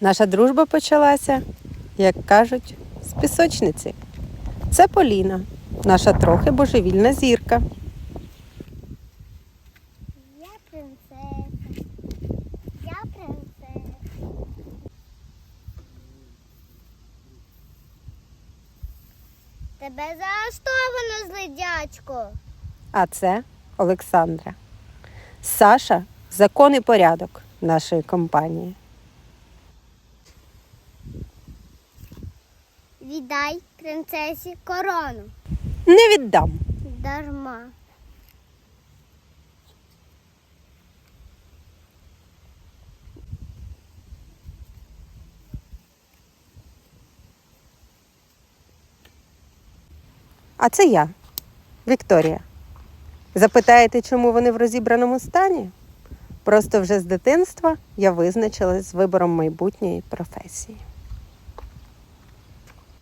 Наша дружба почалася, як кажуть, з пісочниці. Це Поліна, наша трохи божевільна зірка. Я принцеса. Я принцеса. Тебе заарештовано, злидячко. А це Олександра. Саша закон і порядок нашої компанії. Віддай принцесі корону. Не віддам. Дарма. А це я, Вікторія. Запитаєте, чому вони в розібраному стані? Просто вже з дитинства я визначилась з вибором майбутньої професії.